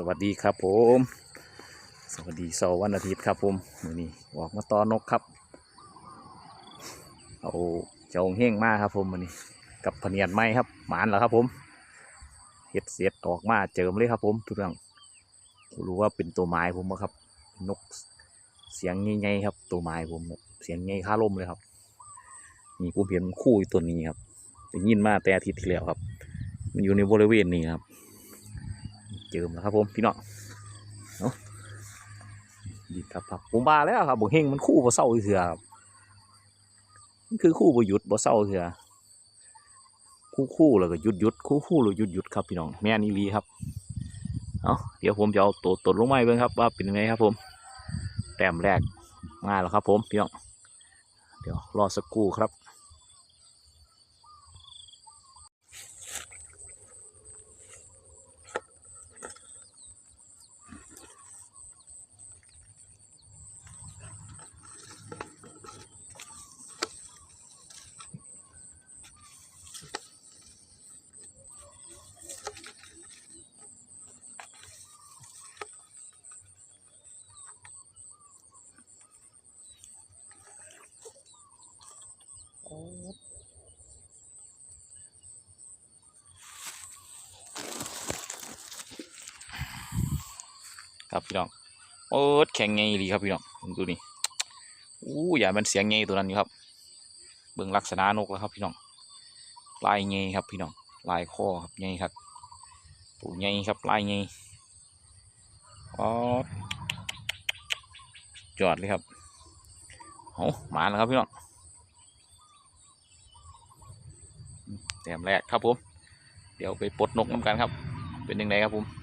สวัสดีครับผม สวัสดีเสาร์วันอาทิตย์ครับผมมือนี้ออกมาตอนนกครับ เอาเจ้าเฮงมาครับผมมือนี้ กับพะเนียนไม้ครับ หมานแล้วครับผมเห็ดเสียดออกมาเจิมเลยครับผมทุกเรื่องรู้ว่าเป็นตัวไม้ผมครับ นกเสียงใหญ่ๆครับ ตัวไม้ผมเสียงใหญ่ค่าลมเลยครับนี่ผมเห็นคู่อยู่ตัวนี้ครับได้ยินมาแต่อาทิตย์ที่แล้วครับ มันอยู่ในบริเวณนี้ครับ เจิมแล้วครับผมพี่น้องเนาะดีครับครับผมมาแล้วครับบ่เฮงมันคู่บ่เศร้าเถื่อครับมันคือคู่บ่หยุดบ่เศร้าเถื่อคู่คู่แล้วก็หยุดหยุดคู่คู่แล้วหยุดหยุดครับพี่น้องแม่นอีหลีครับเอาเดี๋ยวผมจะเอาตัวตนลงมาเบิ่งครับว่าเป็นยังไงครับ ผมแต้มแรกมาแล้วครับ ผมพี่น้องเดี๋ยวรอสักครู่ครับ ครับพี่น้องโอ้ยแข็งไงดีครับพี่น้องดูนี่อู้อย่ามันเสียงไงตัวนั้นครับ เบิ่งลักษณะนกแล้วครับพี่น้องลายไงครับพี่น้องลายคอครับไงครับตัวไงครับลายไงอ๋อจอดเลยครับโอ้มาแล้วครับพี่น้องแต้มแรกครับผม เดี๋ยวไปปลดนกน้ำกันครับ เป็นยังไงครับผม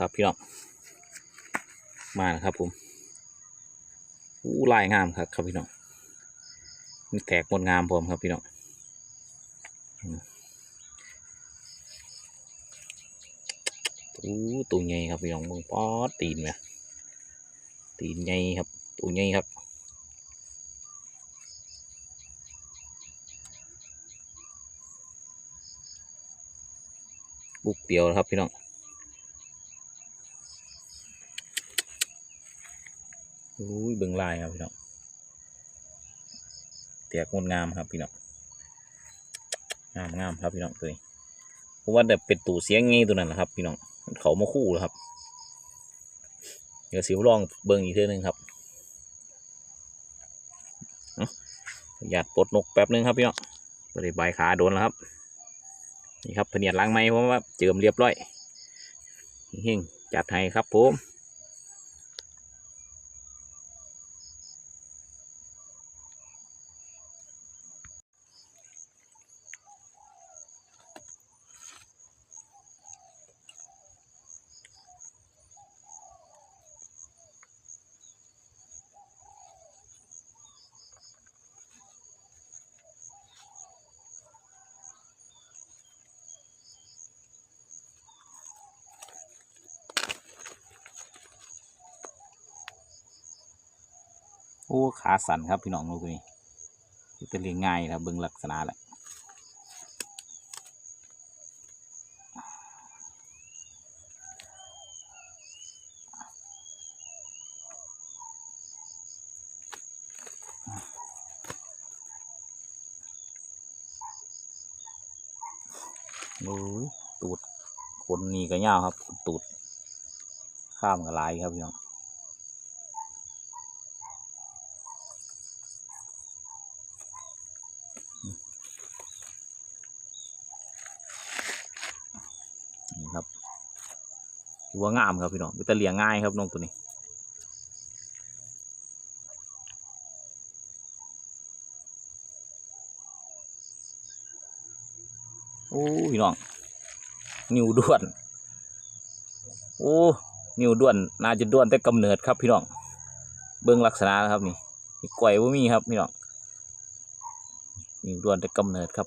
ครับพี่น้องมาแล้วครับผมอู้ลายงามครับครับพี่น้องมีแตกหมดงามผมครับพี่น้องอู้ตัวใหญ่ครับพี่น้องมึงป๊อดตีนไหมตีนใหญ่ครับตัวใหญ่ครับบุกเดียวครับพี่น้อง อุ้ยเบิ่งลายครับพี่น้องแตกงดงามครับพี่น้องงามงามครับพี่น้องตัวนี้เพราะว่าแบบเป็นตู่เสียงงี้ตัวนั้นนะครับ พี่น้องเขามาคู่แล้วครับ เดี๋ยวสิวลองเบิ่งอีกเท่อนึงครับหยาดปลดนกแป๊บนึงครับพี่น้องบริบายขาโดนแล้วครับ นี่ครับเพียนล้างไม้เพราะว่าเจิมเรียบร้อยเฮงจัดให้ครับผม อ้ขาสั่นครับพี่น้องลูกนี่เป็นเรียงง่ายครับเบิ่งลักษณะแหละโอ้ยตูดคนนี่ก็ยาวครับ ตูดข้ามกับลายครับพี่น้อง นี่ครับ ถือว่างามครับพี่น้องเป็นตะเลียงง่ายครับน้องตัวนี้ โอ้พี่น้อง นิวด้วน โอ้นิวด้วนน่าจะด้วนแต่กำเนิดครับพี่น้อง เบื้องลักษณะนะครับนี่มีกล้วยบ่มีครับพี่น้องนิวด้วนแต่กำเนิดครับ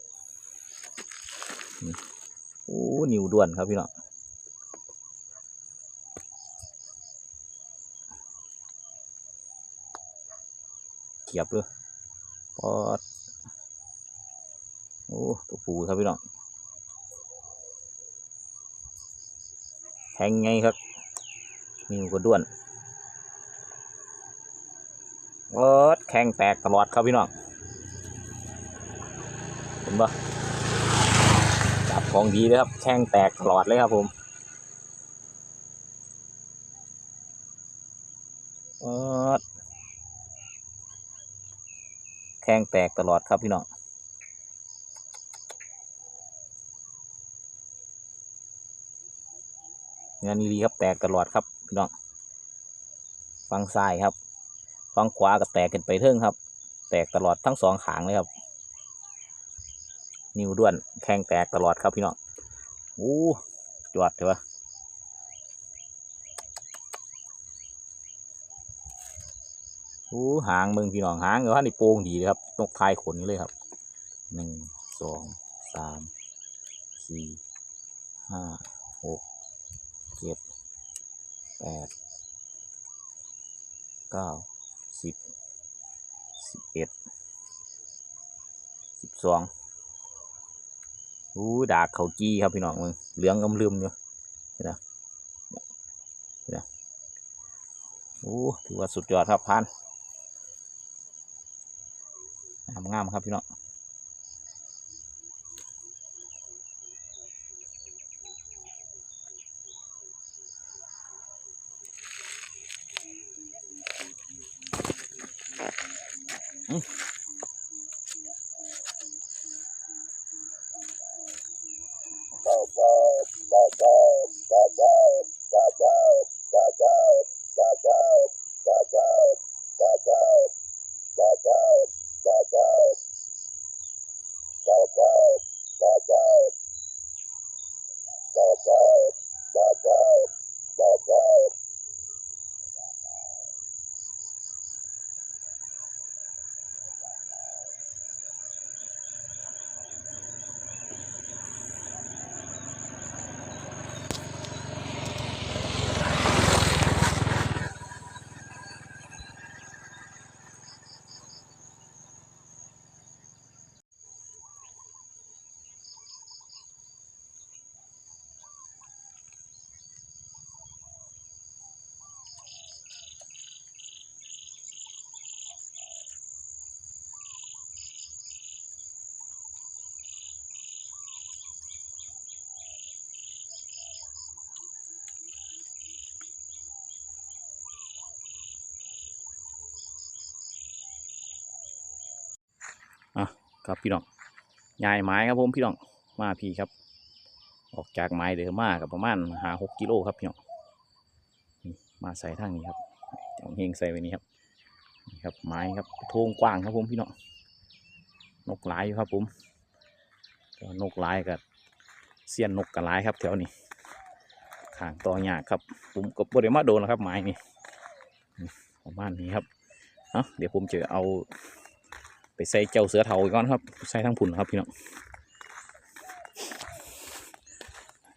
โอ้นิวด้วนครับพี่น้อง เกียบเลยปอดโอ้ตัวปูครับพี่น้องแทงไงครับนิ้วก็ด้วนเอิดแข้งแตกตลอดครับพี่น้องเห็นปะจับของดีเลยครับ แข้งแตกตลอดเลยครับผมเอิดแข้งแตกตลอดครับพี่น้องงานดีครับแตกตลอดครับพี่น้องฟังซ้ายครับฟังขวาก็แตกกันไปเทิงครับ แตกตลอดทั้งสองขางเลยครับ นิ้วด้วนแข้งแตกตลอดครับพี่น้องโอ้จวดเถอะ โอ้หางมึงพี่น้องหางเดี๋ยวว่านี่โป่งดีเลยครับนกทายขนนี่เลยครับหนึ่งสองสามสี่ห้าหกเจ็ดแปดเก้าสิบสิบเอ็ดสิบสองอู้ดากเขาจี้ครับพี่น้องมึงเหลืองกำลืมอยู่เห็นไหมเห็นไหมอู้ถือว่าสุดยอดครับพาน งามครับพี่น้อง ครับพี่น้องยายไม้ครับผมพี่น้องมาพี่ครับ ออกจากไม้เดิมมากับประมาณหาหกกิโลครับพี่น้องมาใส่ทางนี้ครับเอาเฮงใส่ไว้นี่ครับนี่ครับไม้ครับโทงกว้างครับผมพี่น้องนกหลายอยู่ครับผมนกหลายกับเสี้ยนนกกับหลครับแถวนี้ข้างต่อหยากครับ ผมก็บริมาโดนนะครับไม้นี่นี่ประมาณนี้ครับเนาะเดี๋ยวผมจะเอา ไปใส่เจ้าเสือเทาอีกก่อนครับ ใส่ทั้งผุนครับพี่น้อง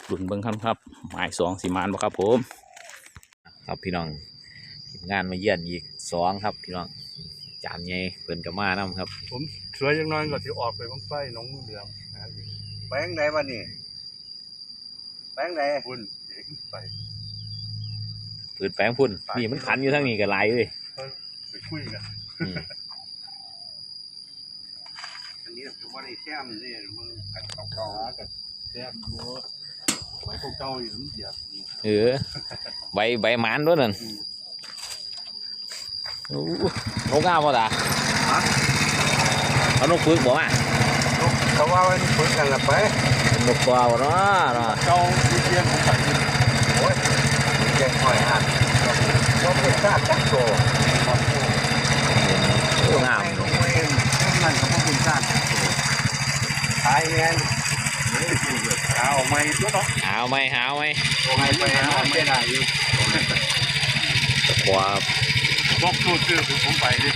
หลุนเบิ้งครับครับ หมายสองสีมานบ่ครับผม ครับพี่น้องทีมงานมาเยี่ยนอีกสองครับพี่น้องจานใหญ่เพิ่นกับมานํครับ ผมสวยยังน้อยก็ที่ออกไปบ้างไฟหน้องเหลืองนะครับแป้งไหนวะนี่แป้งไหนบุญเอกไปปืนแปลงพุ่นนี่มันขันอยู่ทั้งนี้กับลายเลยไปคุยกัน อืม อันนี้ผมว่าได้แต้มนี่มึงกันเก่าต่อกับแต้มรั้วไว้พวกเจ้าอยู่น้ำเหยียบนี่เออใบใบหมานด้วยนั่นโอ้นกงามป่ะตาเอานกฝึกบ่มาๆเขาว่าไว้คุยกันละไปนกตัวบ่เนาะเนาะเจ้าที่เทียนของใส่แกงหอยหันก็เป็นชาติจักโตโอ้งามลงเองนั่นก็เป็นชาติ ขายเงินนี่เอาออกมาตัวเนาะหาวไหมหาวไหมตรงไหนไปหาไม่ได้อยู่ตะกัวบอกสูตรคือผมไปดิ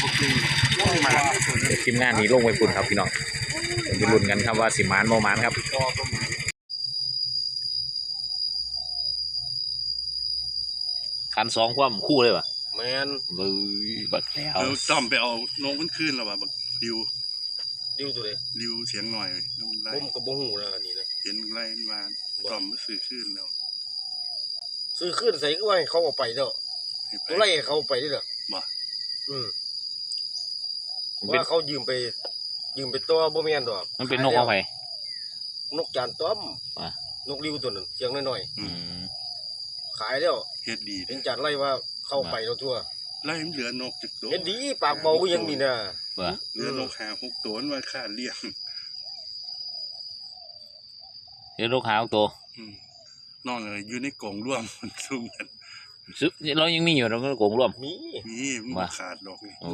โอเคโอ้ยมาไม่สุดเดี๋ยวทีมงานนี้ลงไปปุ่นครับพี่น้องเดี๋ยวไปลุ้นกันครับว่าสิหมานโมมานครับ ต่อตรงคันสองความคู่เลยป่ะแมนเลยบักแล้ว เออจอมไปเอาน้องมันขึ้นแล้วว่ะบักริว ดิวตัวเลยริวเสียงหน่อยน้องไล่ผมกับบ่หูนะอันนี้นะเห็นไล่มาจอมมันสื่อขึ้นแล้วซื้อขึ้นใส่ก็ว่าให้เขาเอาไปเด้อให้ไปตัวไล่ให้เขาเอาไปนี่เด้อบ่อืมมันเป็นว่าเขายืมไป ยืมไปตัวบ่แม่นดอกมันเป็นนกเอาไป นกจานต้อมว่ะ นกริวตัวนั้นเสียงน้อยอืมๆขายแล้วเฮ็ดดีเป็นจานไล่ว่าเข้าไปแล้วทั่ว ไล่มันเหลือนกจากตัวเห็นดีปากเบาก็ยังนี่นะเบื่อเหลือนกหาหกตัวมันว่าค่าเลี้ยงเดี๋ยวลูกหาเอาตัวอืมนอนเลยอยู่ในกล่องร่วมมันซุ่มกันซึเรายังมีอยู่เราก็โกงร่วม มีนี่มันว่าขาดดอกนี่โอ้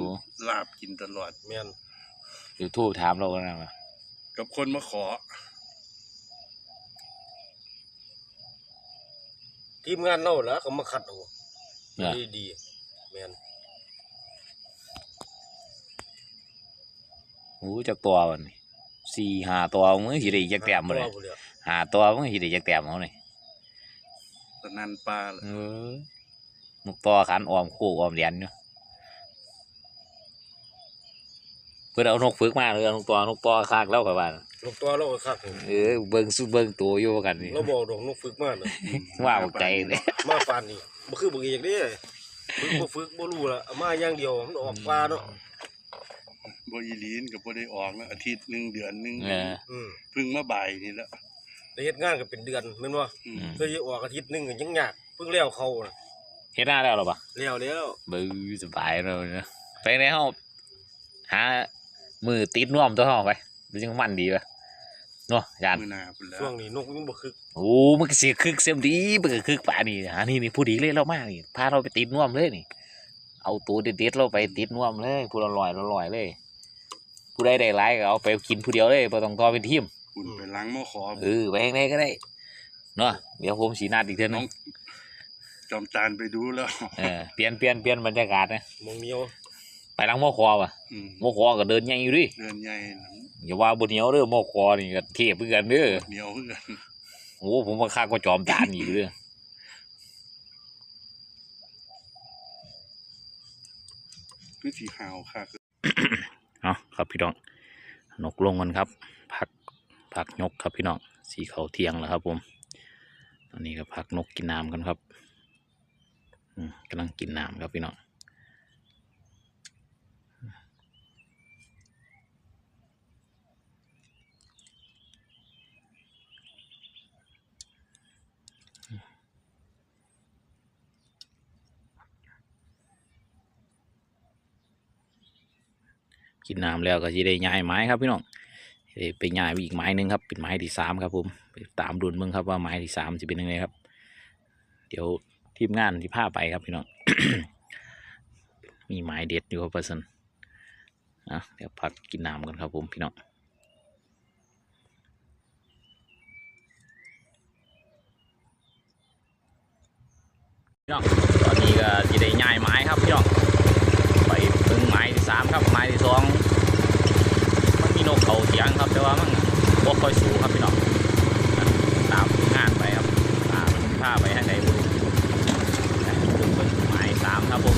ลาบกินตลอดแม่นเดี๋ยวทูบถามเราก็นะมากับคนมาขอ ทีมงานเนาแล้วเขามาคัดเอาเนี่ยดีดีๆ แม่นโอ้จักตัววันนี้สี่หาตัวมึงสิได้จักแต้มบ่เลยตัวบ่เลยหาตัวมึงสิได้จักแต้มเอาเลยตะนันปลาเลยเออนกตัวขันออมคู่ออมเหรียญอยู่เพื่อเอานกฝึกมาเลยเอานกตัวนกตัวคากแล้วกับว่านกตัวเราก็คักเออเบิ่งสุเบิ่งตัวอยู่กันนี่เราบอกดอกนกฝึกมาน่ะว่าบอกใจเลยมาปานนี่บ่คือบ่เอกเด้ ฝึกบ่ฝึกบ่รู้ละเอามาอย่างเดียวมันออกปลาเนาะบ่อีหลีนกับบ่ได้ออกนะอาทิตย์หนึ่งเดือนหนึ่งเออ อืมเพึ่งมาบ่ายนี่แหละได้เฮ็ดงานก็เป็นเดือนแม่นบ่อืมอืม เคยออกอาทิตย์หนึงก็ยังยากเพิ่งแล้วเขาน่ะเฮ็ดหน้าแล้วหรอปะแล้วแล้วบื้อสบายเลยนะไปในห้องหามือติดน่วมตัวห้องไปดูจังมันดีปะ เนาะยานมือหนาพุ่นแล้วช่วงนี้นกมันบ่คึกโอ้มันก็เสียคึกเสียมดีมันก็คึกป่านี่อันนี้นี่ผู้ดีเลยเรามากนี่พาเราไปติดน่วมเลยนี่ เอาตัวเด็ดๆเราไปติดน่วมเลยผู้ละลอยละลอยเลย ผู้ใดได้หลายก็เอาไปกินผู้เดียวเลยบ่ต้องต่อเป็นทีมคุณไปล้างหม้อขอเออไปยังไงก็ได้เนาะเดี๋ยวผมสีนัดอีกเท่านึงจอมจานไปดูแล้วเออเปลี่ยนเปลี่ยนเปลี่ยนบรรยากาศนะมองเหนียว ไปหลังโมอคอว่ะอืมโมอคอก็เดินใหญ่อยู่ดิเดือนใหญ่นะอย่าว่าบนเหนียวเด้อโมอคอนี่ก็เทียบเพื่อกันเด้อเหนียวเพื่อนโอ้ผมว่าข้าก็จอมจานอยู่เด้อคือสีขาวค่ะเอาครับพี่น้องนกลงกันครับผักผักนกครับพี่น้องสีเขาเทียงแล้วครับ ผมตอนนี้ก็ผักนกกินน้ำกันครับอืมกำลังกินน้ำครับพี่น้อง กินน้ำแล้วก็จะได้ย้ายไม้ครับพี่น้องไปย้ายอีกไม้นึงครับเป็นไม้ที่สามครับผมตามดุลเบิ่งครับว่าไม้ที่สามจะเป็นยังไงครับ เดี๋ยวทีมงานที่พาไปครับพี่น้องมีไม้เด็ดอยู่ครับเปอร์เซ็นอะเดี๋ยวพักกินน้ำกันครับผมพี่น้องพี่น้องตอนนี้ก็จะได้ย้ายไม้ครับพี่น้องไปถึงไม้ที่สามครับไม้ที่สอง นมีนกเขาเสียงครับ แต่ว่ามันบ่ค่อยสูงครับพี่น้องตามงานไปครับตามพาไปให้ไหนบุญถึงเป็นไม้สามครับผม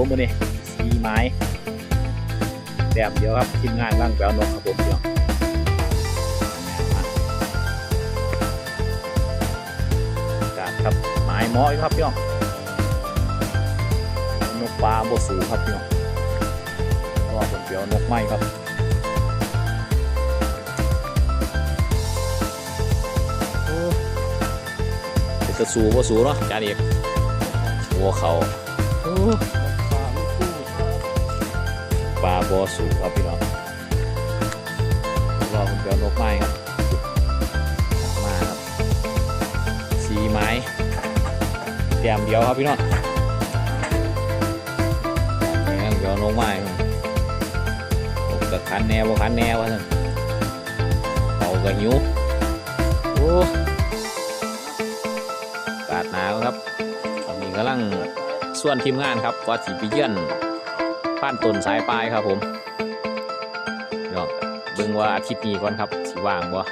ผมวันนี้สีไม้แต้มเดียวครับทีมงานร่างแปลนกครับผมพี่น้องมาอากาศครับไม้หมออยครับพี่น้องนกปลาโบสูครับพี่น้องรอผมเดียวนกไม้ครับเป็นตะสูบ่สูเนาะจานเอกหัวเขา บ่สูครับพี่น้องรอมันเดี๋ยวนกไม้ครับมาครับสีไม้เตรียมเดียวครับพี่น้องนี่เดียวนกไม้บนกกับคันแนวบ่คันแนวว่าซั่นเขากับหิวโอ้อากาศหนาวครับตอนนี้กำลังส่วนทีมงานครับว่าสีไปเยื่อน ผ่านต้นสายปลายครับผมเนาะเบิ่งว่าอาทิตย์นี้ก่อนครับสีว่างบ่ว่า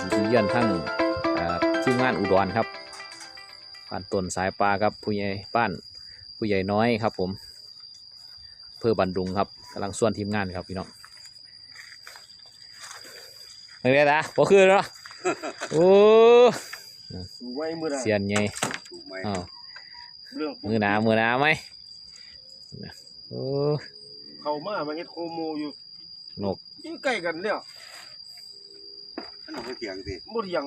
สีไปเยื่อนทั้งอ่าทีมงานอุดรครับผ่านต้นสายปลาครับผู้ใหญ่บ้านผู้ใหญ่น้อยครับ ผมเพื่อบันดุงครับกำลังส่วนทีมงานครับพี่น้องเฮ้ยนะบ่คือเนาะโอ้ดูไว้มือน่ะเสียนไงถูกไหมอ้าวเรื่องมือหนามือหนาไหม โอ้เข้ามามาเฮ็ดโคโมอยู่นกอยู่ใกล้กันเนี่ยท่านเอาไปเถียงสิบ่เถียง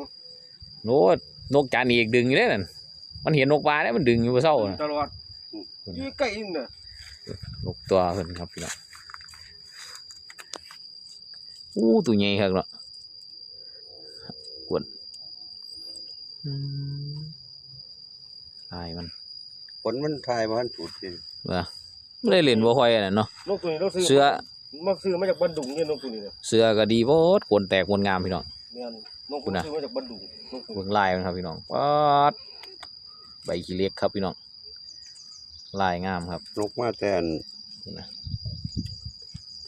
โนดนกจานอีกดึงอยู่เลยนั่นมันเห็นนกปลาเนี่ยมันดึงอยู่บนเสาน่ะตลอดอยู่ใกล้อีกน่ะนกตัวเพิ่นครับพี่น้องอู้ตัวใหญ่ครับเนาะกวนอืมตายมันผลมันทายมาทันถูดสิ ไม่ได้เล่นบ่ค่อยอันนั้นเนาะนกตัวนี้เราซื้อเสือมาซื้อมาจากบันดุงเนี่ยนกตัวนี้เนี่ยเสือก็ดีโพดกวนแตกกวนงามพี่น้อง แม่นนกคุณน่ะ ซื้อมาจากบันดุงนกตัวเบิ่นี้งลายมันครับพี่น้องป๊าดใบขี้เล็กครับพี่น้องลายงามครับ นกมาแต่อันนะ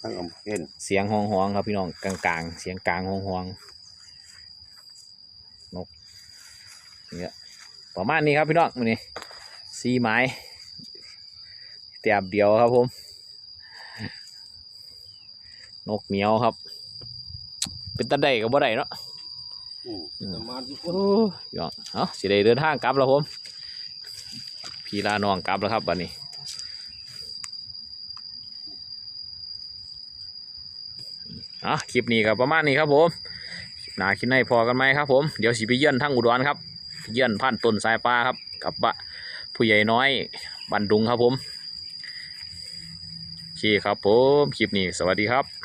ทั้งอำเภอเสียงห้องห้องๆครับพี่น้องกลางๆ เสียงกลางห้องห้องๆนกเนี่ยประมาณนี้ครับพี่น้องมื้อนี้สีไม้ เตียบเดียวครับผม นกเหนียวครับ เป็นตะไดกับบ่ได้เนาะอืมแต่มาที่คโอ้นยพี่น้องเอ้าสิได้เดินทางกลับแล้วผม พี่ลาน้องกลับแล้วครับบัดนี้อะคลิปนี้ก็ประมาณนี้ครับผมคลิปหนาคลิปในพอกันไหมครับ ผม เดี๋ยวสิไปเยี่ยนทั้งอุดรครับไปเยี่ยนผ่านต้นสายปลาครับ กับบะผู้ใหญ่น้อยบันดุงครับผมโอเค ครับผม คลิปนี้สวัสดีครับ